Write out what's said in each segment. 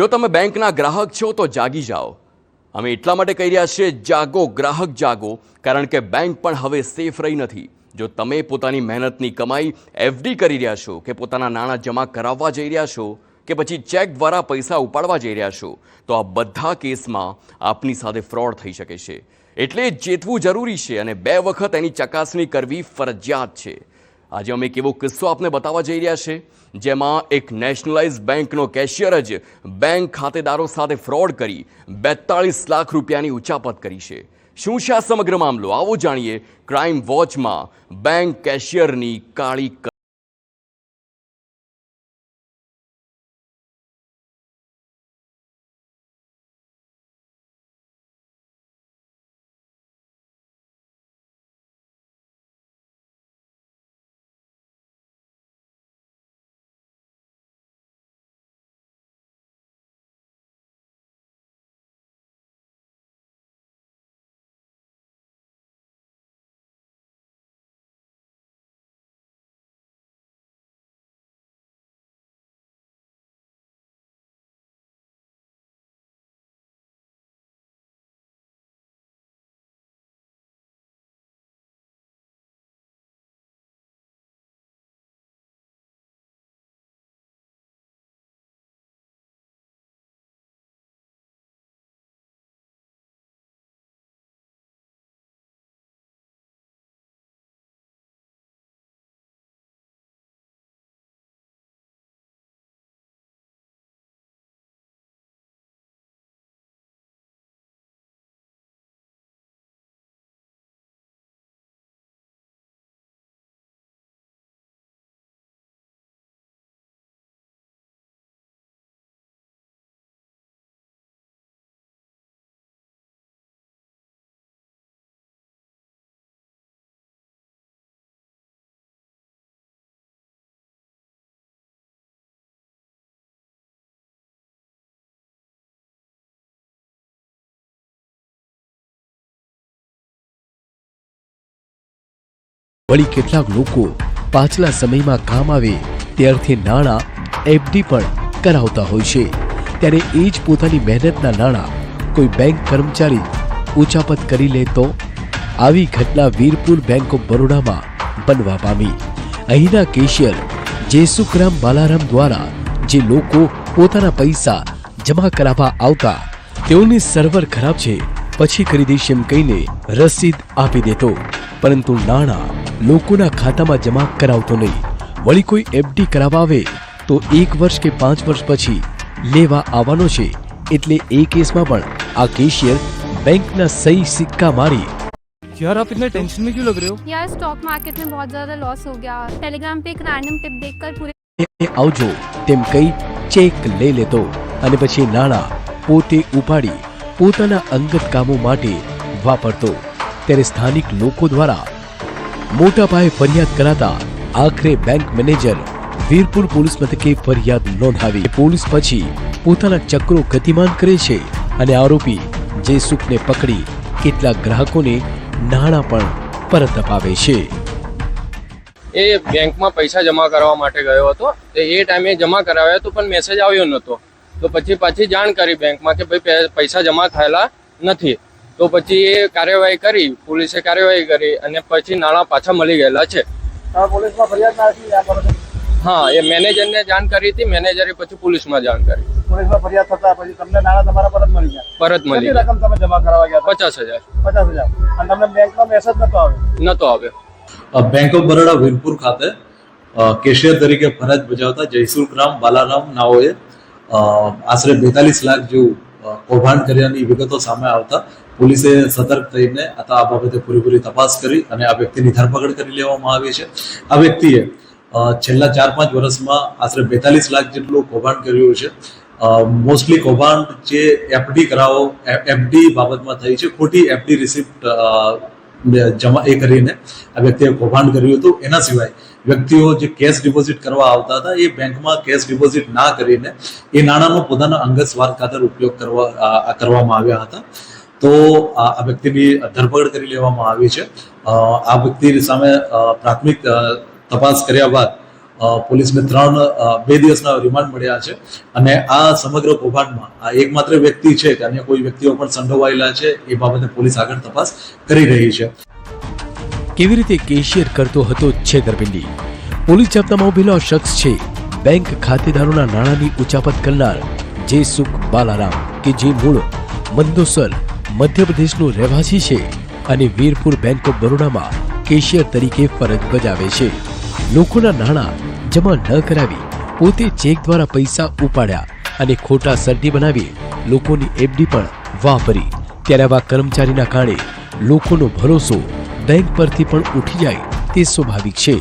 જો તમે બેંકના ગ્રાહક છો તો જાગી જાઓ. અમે એટલા માટે કહી રહ્યા છીએ, જાગો, ગ્રાહક જાગો, કારણ કે બેંક પણ હવે સેફ રહી નથી. જો તમે પોતાની મહેનતની કમાઈ એફડી કરી રહ્યા છો, કે પોતાના નાણાં જમા કરાવવા જઈ રહ્યા છો, કે પછી ચેક દ્વારા પૈસા ઉપાડવા જઈ રહ્યા છો, તો આ બધા કેસમાં આપની સાથે ફ્રોડ થઈ શકે છે. એટલે ચેતવું જરૂરી છે અને બે વખત એની ચકાસણી કરવી ફરજિયાત છે. આજે અમે એક એવો કિસ્સો આપને બતાવવા જઈ રહ્યા છે, જેમાં એક નેશનલાઇઝ બેંકનો કેશિયર જ બેંક ખાતેદારો સાથે ફ્રોડ કરી બેતાળીસ લાખ રૂપિયાની ઉચાપત કરી છે. શું છે આ સમગ્ર મામલો? આવો જાણીએ. ક્રાઇમ વોચમાં બેંક કેશિયરની કાળી વળી કેટલાક લોકો પાછલા સમયમાં કામ આવે ત્યારથી નાણાં એફડી પણ કરાવતા હોય છે. ત્યારે એ જ પોતાની મહેનતના નાણાં કોઈ બેંક કર્મચારી ઉચાપત કરી લે તો આવી ઘટના વીરપુર બેંક ઓફ બરોડામાં બનવા પામી. અહીંના કેશિયર જેસુખરામ બાલારામ દ્વારા જે લોકો પોતાના પૈસા જમા કરાવવા આવતા, તેઓની સર્વર ખરાબ છે, પછી કરી દઈશ એમ કહીને રસીદ આપી દેતો. પરંતુ નાણાં લોકોના ખાતામાં જમા કરાવતો નહીં વળી કોઈ એફડી કરાવવા આવે તો એક વર્ષ કે પાંચ વર્ષ પછી લેવા આવવાનો છે એટલે એ કેસમાં પણ આ કેશિયર બેંકના સહી સિક્કા મારી यार आप इतने टेंशन में क्यों लग रहे हो यार स्टॉक मार्केट में बहुत ज़्यादा लॉस हो गया टेलीग्राम पे एक रैंडम टिप देखकर पूरे એ આવજો તેમ કઈ ચેક લઈ લેતો અને પછી નાણાં પોતે ઉપાડી પોતાના અંગત કામો માટે વાપરતો ત્યારે સ્થાનિક લોકો દ્વારા મોટા પાયે ફરિયાદ કરાતા આખરે બેંક મેનેજર વીરપુર પોલીસ મથકે ફરિયાદ નોંધાવી. પોલીસ પછી પોતાના ચક્રો ગતિમાન કરે છે અને આરોપી જેસુખને પકડી કેટલાક ગ્રાહકોને નાણાં પણ પરત અપાવે છે. એ બેંકમાં પૈસા જમા કરવા માટે ગયો હતો. તે એ ટાઈમે જમા કરાવ્યા હતો, પણ મેસેજ આવ્યો નહોતો. તો પછી પાછી જાણ કરી બેંકમાં કે ભાઈ પૈસા જમા થયેલા નથી. તો પછી એ કાર્યવાહી કરી પોલીસે કાર્યવાહી કરી અને પછી નાણાં પાછા મળી ગયેલા છે. હા એ મેનેજરને જાણ કરી હતી મેનેજરે પછી પોલીસમાં જાણ કરી. પોલીસમાં ફરિયાદ થતા પછી તમને નાણાં તમારા પરત મળી ગયા? પરત મળી રકમ તમે જમા કરાવવા ગયા હતા? પચાસ હજાર. પચાસ હજાર. અને તમને બેંકમાં મેસેજ નતો આવ્યો? નતો આવ્યો. બેંક ઓફ બરોડા વીરપુર ખાતે કેશિયર તરીકે ફરજ બજાવતા જયસુખરામ બાલારામ નાઓએ અ, આશરે બેતાલીસ લાખ જેવું કૌભાંડ કર્યાની વિગતો સામે આવતા પોલીસે સતર્ક થઈને આ બાબતે પૂરેપૂરી તપાસ કરી અને આ વ્યક્તિની ધરપકડ કરી લેવામાં આવી છે. આ વ્યક્તિએ છેલ્લા ચાર પાંચ વર્ષમાં આશરે બેતાલીસ લાખ જેટલું કૌભાંડ કર્યું છે. મોસ્ટલી કૌભાંડ જે એફડી કરાવો એફડી બાબતમાં થઈ છે. ખોટી એફડી રિસિપ્ટ જમા, એ કરીને આ વ્યક્તિએ કૌભાંડ કર્યું હતું. એના સિવાય વ્યક્તિઓ જે કેશ ડિપોઝિટ કરવા આવતા હતા, એ બેંકમાં કેશ ડિપોઝિટ ના કરીને એ નાણાંનો પોતાના અંગત સ્વાર્થ ખાતર ઉપયોગ કરવા કરવામાં આવ્યા હતા. તો આ વ્યક્તિની ધરપકડ કરી લેવામાં આવી છે. આ વ્યક્તિની સામે પ્રાથમિક તપાસ કર્યા બાદ પોલીસને ત્રણ બે દિવસના રિમાન્ડ મળ્યા છે. અને આ સમગ્ર કૌભાંડમાં આ એકમાત્ર વ્યક્તિ છે કે અન્ય કોઈ વ્યક્તિઓ પણ સંડોવાયેલા છે, એ બાબતે પોલીસ આગળ તપાસ કરી રહી છે. કેવી રીતે કેશિયર કરતો હતો છેતરપિંડી? પોલીસ જાપ્તામાં ઉભેલો શખ્સ છે. બેંક ખાતેદારોના નાણાંની ઉચાપત કરનાર જે સુખ બાલારામ કે જે મૂળ મંદોસર મધ્યપ્રદેશનો રહેવાસી છે અને વીરપુર બેંક ઓફ બરોડામાં કેશિયર તરીકે ફરજ બજાવે છે. લોકોના નાણાં જમા ન કરાવી પોતે ચેક દ્વારા પૈસા ઉપાડ્યા અને ખોટા સરડી બનાવી લોકોની એફડી પણ વાપરી. ત્યારે આવા કર્મચારીના કારણે લોકોનો ભરોસો બેંક પરથી પણ ઉઠી જાય તે સ્વાભાવિક છે.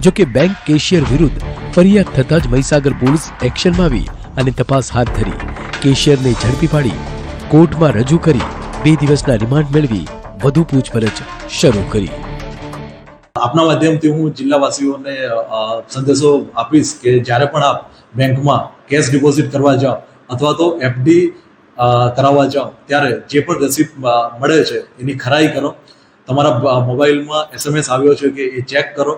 જો કે બેંક કેશિયર વિરુદ્ધ ફરિયાદ થતાં જ મહીસાગર પોલીસ એક્શનમાં આવી અને તપાસ હાથ ધરી. કેશિયરને ઝડપી પાડી કોર્ટમાં રજૂ કરી બે દિવસના રિમાન્ડ મેળવી વધુ પૂછપરછ શરૂ કરી. આપના માધ્યમથી હું જિલ્લાવાસીઓને સંદેશો આપીશ કે જ્યારે પણ આપ બેંકમાં કેશ ડિપોઝિટ કરવા જાઓ અથવા તો એફડી કરાવવા જાઓ, ત્યારે જે પણ રસીદ મળે છે એની ખરાઈ કરો. તમારા મોબાઈલમાં એસએમએસ આવ્યો છે કે એ ચેક કરો.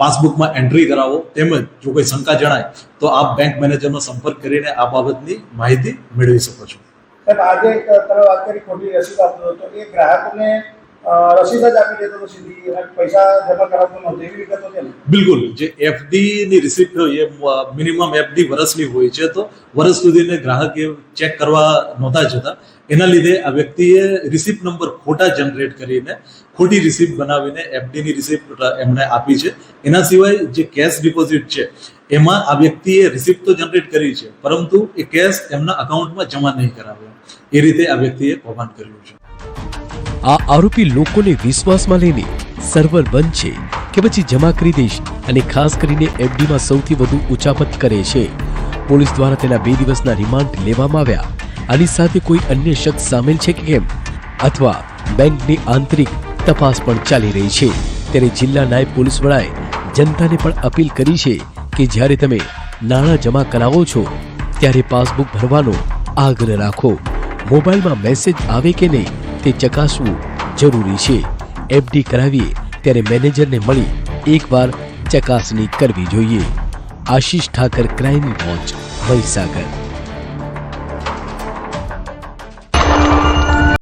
પાસબુકમાં એન્ટ્રી કરાવો. તેમજ જો કોઈ શંકા જણાય, તો આપ બેંક મેનેજરનો સંપર્ક કરીને આ બાબતની માહિતી મેળવી શકો છો. સાહેબ, આજે તમે વાત કરી ખોટી રસીદ આપતો હતો એ ગ્રાહકોને રસીદ જ આપી દેતો હતો સીધી પૈસા જમા કરાવતો નહોતો, એવી વિગત હતી બિલકુલ, જે એફડી ની રિસિપ્ટ હોય, એ મિનિમમ એફડી વર્ષની હોય છે તો, વર્ષ સુધીને ગ્રાહક એ ચેક કરવા નહોતા જતા. એના લીધે આ વ્યક્તિએ રિસિપ્ટ નંબર ખોટા જનરેટ કરીને, ખોટી રિસિપ્ટ બનાવીને એફડીની રિસિપ્ટ એમણે આપી છે. એના સિવાય જે કેશ ડિપોઝિટ છે એમાં આ વ્યક્તિએ રિસિપ્ટ તો જનરેટ કરી છે, પરંતુ એ કેશ એમના અકાઉન્ટમાં જમા નહીં કરાવ્યો. એ રીતે આ વ્યક્તિએ કૌભાંડ કર્યું છે. આ આરોપી લોકોને વિશ્વાસમાં લઈને સર્વર બંધ છે કે પછી જમા કરી દઈશ અને ખાસ કરીને એફડીમાં સૌથી વધુ ઉચાપત કરે છે. પોલીસ દ્વારા તેના બે દિવસના રિમાન્ડ લેવામાં આવ્યા. આની સાથે કોઈ અન્ય શખ્સ સામેલ છે કે કેમ? અથવા બેંકની આંતરિક તપાસ પણ ચાલી રહી છે. ત્યારે જિલ્લા નાયબ પોલીસ વડાએ જનતાને પણ અપીલ કરી છે કે જ્યારે તમે નાણાં જમા કરાવો છો, ત્યારે પાસબુક ભરવાનો આગ્રહ રાખો. મોબાઈલમાં મેસેજ આવે કે નહીં, તે ચકાસવું જરૂરી છે. એફડી કરાવીએ, ત્યારે મેનેજરને મળી એકવાર ચકાસણી કરવી જોઈએ. Ashish Thakar, crime watch Mahisagar.